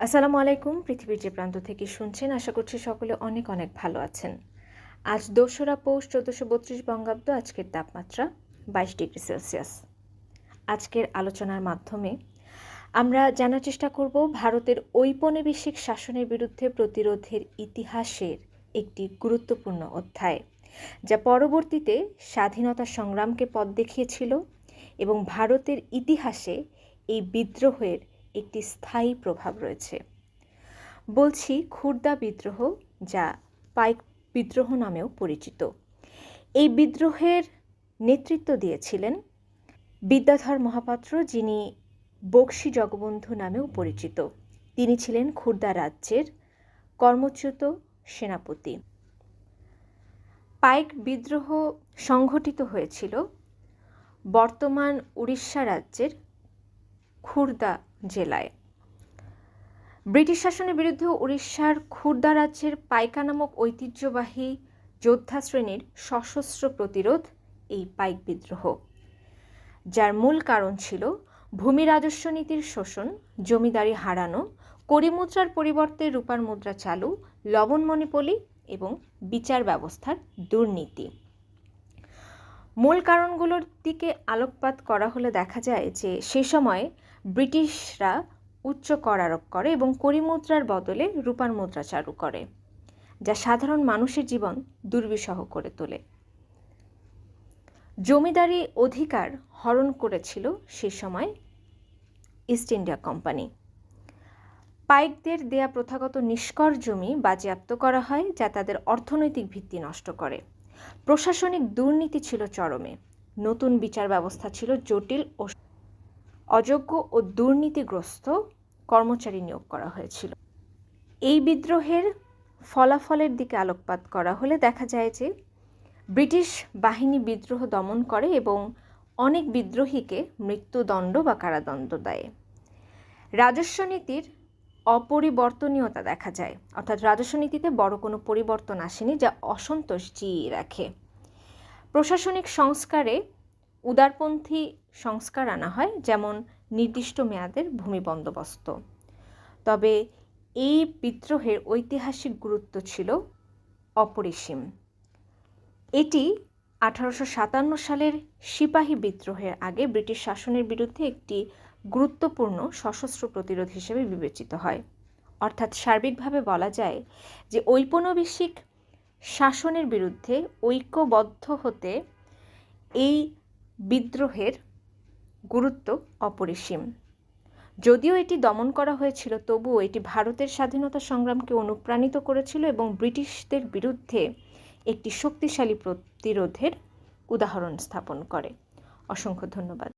আসসালামু আলাইকুম, পৃথিবীর যে প্রান্ত থেকে শুনছেন, আশা করছি সকলে অনেক অনেক ভালো আছেন। আজ দোসরা পৌষ, চোদ্দোশো বত্রিশ বঙ্গাব্দ, আজকের তাপমাত্রা বাইশ ডিগ্রি সেলসিয়াস। আজকের আলোচনার মাধ্যমে আমরা জানার চেষ্টা করব ভারতের ঔপনিবেশিক শাসনের বিরুদ্ধে প্রতিরোধের ইতিহাসের একটি গুরুত্বপূর্ণ অধ্যায়, যা পরবর্তীতে স্বাধীনতা সংগ্রামকে পথ দেখিয়েছিল এবং ভারতের ইতিহাসে এই বিদ্রোহের একটি স্থায়ী প্রভাব রয়েছে। বলছি খুর্দা বিদ্রোহ, যা পাইক বিদ্রোহ নামেও পরিচিত। এই বিদ্রোহের নেতৃত্ব দিয়েছিলেন বিদ্যাধর মহাপাত্র, যিনি বক্সি জগবন্ধু নামেও পরিচিত। তিনি ছিলেন খুর্দা রাজ্যের কর্মচ্যুত সেনাপতি। পাইক বিদ্রোহ সংঘটিত হয়েছিল বর্তমান উড়িষ্যা রাজ্যের খুর্দা জেলায়। ব্রিটিশ শাসনের বিরুদ্ধে উড়িষ্যার খুর্দা রাজ্যের পাইকা নামক ঐতিহ্যবাহী যোদ্ধা শ্রেণির সশস্ত্র প্রতিরোধ এই পাইক বিদ্রোহ, যার মূল কারণ ছিল ভূমি রাজস্ব নীতির শোষণ, জমিদারি হারানো করিমুদ্রার পরিবর্তে রূপার মুদ্রা চালু লবণ মণিপলি এবং বিচার ব্যবস্থার দুর্নীতি। মূল কারণগুলোর দিকে আলোকপাত করা হলে দেখা যায় যে সে সময় ব্রিটিশরা উচ্চ কর আরোপ করে এবং করিমুদ্রার বদলে রূপার মুদ্রা চালু করে, যা সাধারণ মানুষের জীবন দুর্বিষহ করে তোলে। জমিদারি অধিকার হরণ করেছিল সে সময় ইস্ট ইন্ডিয়া কোম্পানি। পাইকদের দেয়া প্রথাগত নিষ্কর জমি বাজেয়াপ্ত করা হয়, যা তাদের অর্থনৈতিক ভিত্তি নষ্ট করে। প্রশাসনিক দুর্নীতি ছিল চরমে। নতুন বিচার ব্যবস্থা ছিল জটিল ও অযোগ্য ও দুর্নীতিগ্রস্ত কর্মচারী নিয়োগ করা হয়েছিল। এই বিদ্রোহের ফলাফলের দিকে আলোকপাত করা হলে দেখা যায় যে ব্রিটিশ বাহিনী বিদ্রোহ দমন করে এবং অনেক বিদ্রোহীকে মৃত্যুদণ্ড বা কারাদণ্ড দেয়। রাজস্ব নীতির অপরিবর্তনীয়তা দেখা যায়। অর্থাৎ রাজস্ব নীতিতে বড় কোনো পরিবর্তন আসেনি যা অসন্তোষ জিয়ে রাখে। প্রশাসনিক সংস্কারে উদারপন্থী সংস্কার আনা হয়, যেমন নির্দিষ্ট মেয়াদের ভূমি বন্দোবস্ত। তবে এই বিদ্রোহের ঐতিহাসিক গুরুত্ব ছিল অপরিসীম। এটি আঠারোশো সাতান্ন সালের সিপাহী বিদ্রোহের আগে ব্রিটিশ শাসনের বিরুদ্ধে একটি গুরুত্বপূর্ণ সশস্ত্র প্রতিরোধ হিসেবে বিবেচিত হয়। অর্থাৎ সার্বিকভাবে বলা যায় যে ঔপনিবেশিক শাসনের বিরুদ্ধে ঐক্যবদ্ধ হতে এই বিদ্রোহের গুরুত্ব অপরিসীম। যদিও এটি দমন করা হয়েছিল, তবুও এটি ভারতের স্বাধীনতা সংগ্রামকে অনুপ্রাণিত করেছিল এবং ব্রিটিশদের বিরুদ্ধে একটি শক্তিশালী প্রতিরোধের উদাহরণ স্থাপন করে। অসংখ্য ধন্যবাদ।